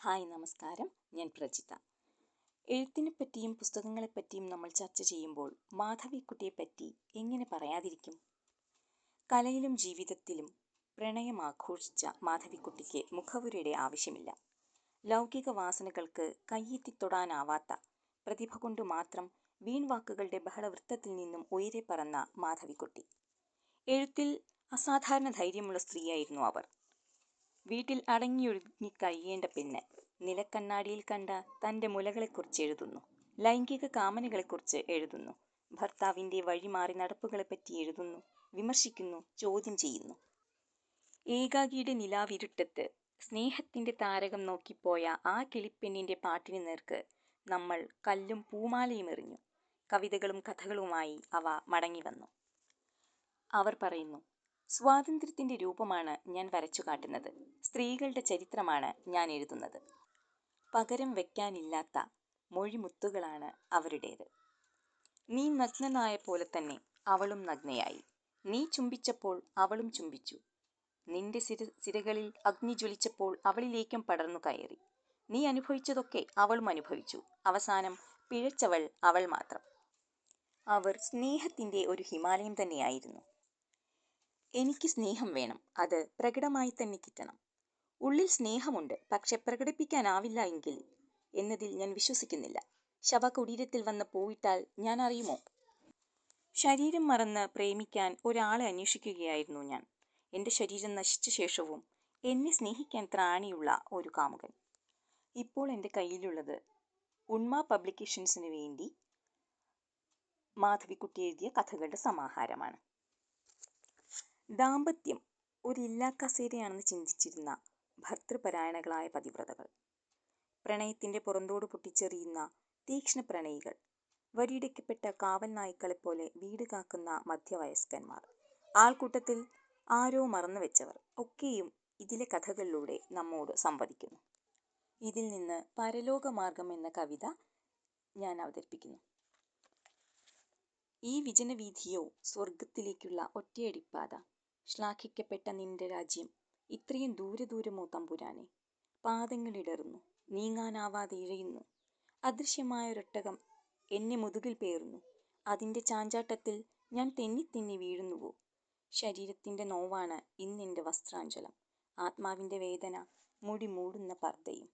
Hi നമസ്കാരം. ഞാൻ പ്രജിത. എഴുത്തിനെ പറ്റിയും പുസ്തകങ്ങളെപ്പറ്റിയും നമ്മൾ ചർച്ച ചെയ്യുമ്പോൾ മാധവിക്കുട്ടിയെപ്പറ്റി എങ്ങനെ പറയാതിരിക്കും? കലയിലും ജീവിതത്തിലും പ്രണയം ആഘോഷിച്ച മാധവിക്കുട്ടിക്ക് മുഖവുരയുടെ ആവശ്യമില്ല. ലൗകിക വാസനകൾക്ക് കയ്യെത്തിത്തൊടാനാവാത്ത പ്രതിഭ കൊണ്ട് മാത്രം വീൺവാക്കുകളുടെ ബഹളവൃത്തത്തിൽ നിന്നും ഉയരെ പറന്ന മാധവിക്കുട്ടി. എഴുത്തിൽ അസാധാരണ ധൈര്യമുള്ള സ്ത്രീയായിരുന്നു അവർ. വീട്ടിൽ അടങ്ങിയൊഴുങ്ങി കഴിയേണ്ട പെണ്ണ് നിലക്കണ്ണാടിയിൽ കണ്ട തന്റെ മുലകളെക്കുറിച്ച് എഴുതുന്നു. ലൈംഗിക കാമനകളെക്കുറിച്ച് എഴുതുന്നു. ഭർത്താവിന്റെ വഴിമാറി നടപ്പുകളെപ്പറ്റി എഴുതുന്നു. വിമർശിക്കുന്നു ചോദ്യം ചെയ്യുന്നു. ഏകാകിയുടെ നിലാവിരുട്ടത്ത് സ്നേഹത്തിന്റെ താരകം നോക്കിപ്പോയ ആ കിളിപ്പെണ്ണിന്റെ പാട്ടിന് നേർക്ക് നമ്മൾ കല്ലും പൂമാലയും എറിഞ്ഞു. കവിതകളും കഥകളുമായി അവ മടങ്ങി വന്നു. അവർ പറയുന്നു സ്വാതന്ത്ര്യത്തിന്റെ രൂപമാണ് ഞാൻ വരച്ചു കാട്ടുന്നത്. സ്ത്രീകളുടെ ചരിത്രമാണ് ഞാൻ എഴുതുന്നത്. പകരം വയ്ക്കാനില്ലാത്ത മൊഴിമുത്തുകളാണ് അവരുടേത്. നീ നഗ്നനായ പോലെ തന്നെ അവളും നഗ്നയായി. നീ ചുംബിച്ചപ്പോൾ അവളും ചുംബിച്ചു. നിന്റെ സിര സിരകളിൽ അഗ്നി ജ്വലിച്ചപ്പോൾ അവളിലേക്കും പടർന്നു കയറി. നീ അനുഭവിച്ചതൊക്കെ അവളും അനുഭവിച്ചു. അവസാനം പിഴച്ചവൾ അവൾ മാത്രം. അവർ സ്നേഹത്തിന്റെ ഒരു ഹിമാലയം തന്നെയായിരുന്നു. എനിക്ക് സ്നേഹം വേണം. അത് പ്രകടമായി തന്നെ കിട്ടണം. ഉള്ളിൽ സ്നേഹമുണ്ട്. പക്ഷെ പ്രകടിപ്പിക്കാനാവില്ല എങ്കിൽ എന്നതിൽ ഞാൻ വിശ്വസിക്കുന്നില്ല. ശവകുടീരത്തിൽ വന്ന് പോയിട്ടാൽ ഞാൻ അറിയുമോ? ശരീരം മറന്ന് പ്രേമിക്കാൻ ഒരാളെ അന്വേഷിക്കുകയായിരുന്നു ഞാൻ. എന്റെ ശരീരം നശിച്ച ശേഷവും എന്നെ സ്നേഹിക്കാൻ ത്രാണിയുള്ള ഒരു കാമുകൻ. ഇപ്പോൾ എന്റെ കയ്യിലുള്ളത് ഉണ്മ പബ്ലിക്കേഷൻസിന് വേണ്ടി മാധവിക്കുട്ടി എഴുതിയ കഥകളുടെ സമാഹാരമാണ്. ദാമ്പത്യം ഒരു ഇല്ലാക്കസേരയാണെന്ന് ചിന്തിച്ചിരുന്ന ഭർത്തൃപരായണകളായ പതിവ്രതകൾ. പ്രണയത്തിന്റെ പുറന്തോട് പൊട്ടിച്ചെറിയുന്ന തീക്ഷ്ണ പ്രണയികൾ വരിയിടയ്ക്കപ്പെട്ട കാവൽ നായ്ക്കളെപ്പോലെ വീട് കാക്കുന്ന മധ്യവയസ്കന്മാർ ആൾക്കൂട്ടത്തിൽ ആരോ മറന്നു വെച്ചവർ ഒക്കെയും ഇതിലെ കഥകളിലൂടെ നമ്മോട് സംവദിക്കുന്നു. ഇതിൽ നിന്ന് പരലോകമാർഗം എന്ന കവിത ഞാൻ അവതരിപ്പിക്കുന്നു. ഈ വിജനവീഥിയോ സ്വർഗത്തിലേക്കുള്ള ഒറ്റയടിപ്പാത ശ്ലാഘിക്കപ്പെട്ട നിന്റെ രാജ്യം ഇത്രയും ദൂരെ ദൂരമോ തമ്പുരാനെ പാദങ്ങളിടറുന്നു നീങ്ങാനാവാതെ ഇഴയുന്നു. അദൃശ്യമായൊരൊട്ടകം എന്നെ മുതുകിൽ പേറുന്നു. അതിന്റെ ചാഞ്ചാട്ടത്തിൽ ഞാൻ തെന്നി തെന്നി വീഴുന്നുവോ? ശരീരത്തിന്റെ നോവാണ് ഇന്നെന്റെ വസ്ത്രാഞ്ചലം ആത്മാവിന്റെ വേദന മുടി മൂടുന്ന പർദ്ദയും.